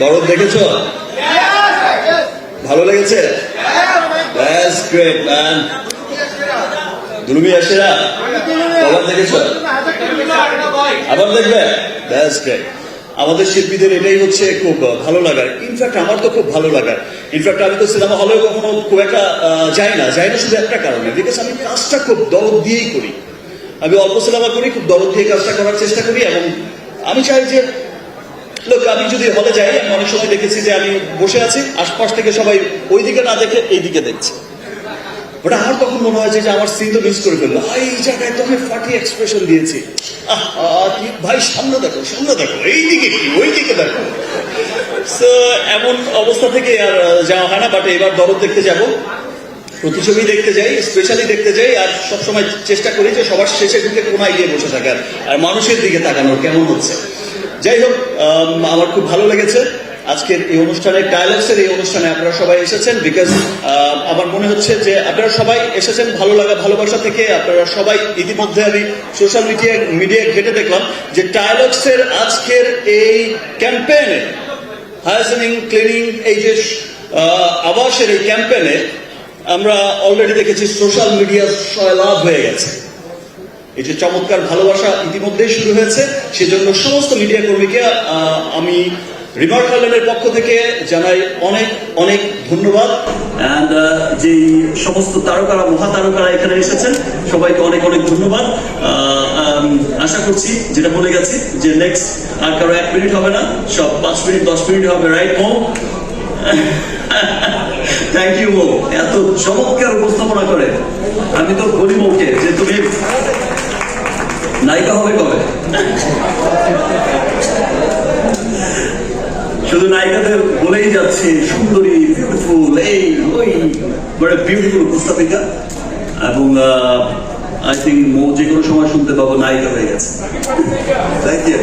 দরদ দেখেছ? ভালো লেগেছে? আবার দেখেছ? আবার দেখবে? Great. আমাদের শিল্পীদের এটাই হচ্ছে খুব ভালো লাগার। ইনফ্যাক্ট আমার তো খুব ভালো লাগার। ইনফ্যাক্ট আমি তো সিনেমা হলে কখনো খুব একটা যাই না। যাই না শুধু একটা কারণে। বিকজ আমি কাজটা খুব দরদ দিয়েই করি। আমি অল্প সিনেমা করি, খুব দরদ দিয়ে কাজটা করার চেষ্টা করি এবং আমি চাই যে লোক আমি যদি হলে যাই আমি অনেক সময় দেখেছি যে আমি বসে আছি আশপাশ থেকে সবাই ওই দিকে না দেখে এই দিকে দেখছে। ওটা আমার তখন মনে হয় যে আমার সিন তো মিস করে ফেলল। এই জায়গায় তো আমি ফাটি এক্সপ্রেশন দিয়েছি। ভাই সামনে দেখো সামনে দেখো এই দিকে কি? ওই দিকে দেখো। So, এমন অবস্থা থেকে আর যাওয়া হয় না বাট এবার দরদ দেখতে যাব। প্রতিছবি দেখতে যাই স্পেশালি দেখতে যাই আর সবসময় চেষ্টা করি যে সবার শেষে ঢুকে কোনায় গিয়ে বসে থাকার আর মানুষের দিকে তাকানোর কেমন হচ্ছে? যাই হোক আম, আমার খুব ভালো লেগেছে। আজকের এই অনুষ্ঠানে ডায়ালগসের এই অনুষ্ঠানে আপনারা সবাই এসেছেন বিকজ আমার মনে হচ্ছে যে আপনারা সবাই এসেছেন ভালো লাগা ভালোবাসা থেকে। আপনারা সবাই ইতিমধ্যে আমি সোশ্যাল মিডিয়া মিডিয়া ঘেটে দেখলাম যে ডায়ালগসের আজকের এই ক্যাম্পেইনে হায়াসেনিং ক্লিনিং এই যে আবাসের এই ক্যাম্পেইনে আমরা অলরেডি দেখেছি সোশ্যাল মিডিয়া সয়লাভ হয়ে গেছে। এই যে চমৎকার ভালোবাসা ইতিমধ্যেই শুরু হয়েছে, সেজন্য সমস্ত মিডিয়া কর্মীকে আমি পক্ষ থেকে জানাই অনেক অনেক ধন্যবাদ। অ্যান্ড যে সমস্ত তারকারা এখানে এসেছেন, সবাইকে অনেক অনেক ধন্যবাদ। আশা করছি, যেটা বলে গেছি, যে নেক্সট আর কারও এক মিনিট হবে না, সব পাঁচ মিনিট, দশ মিনিট হবে রাইট মো থ্যাংক ইউ এত চমৎকার উপস্থাপনা করে। আমি তো বলি মৌকে যে তুমি নায়িকা হবে কবে শুধু নায়িকাদের বলেই যাচ্ছে, সুন্দরী বিউটিফুল এই, ওই, বড় বিউটিফুল উপস্থাপিকা। এবং আই থিঙ্ক যে কোনো সময় শুনতে পাবো, নায়িকা হয়ে গেছে। Thank you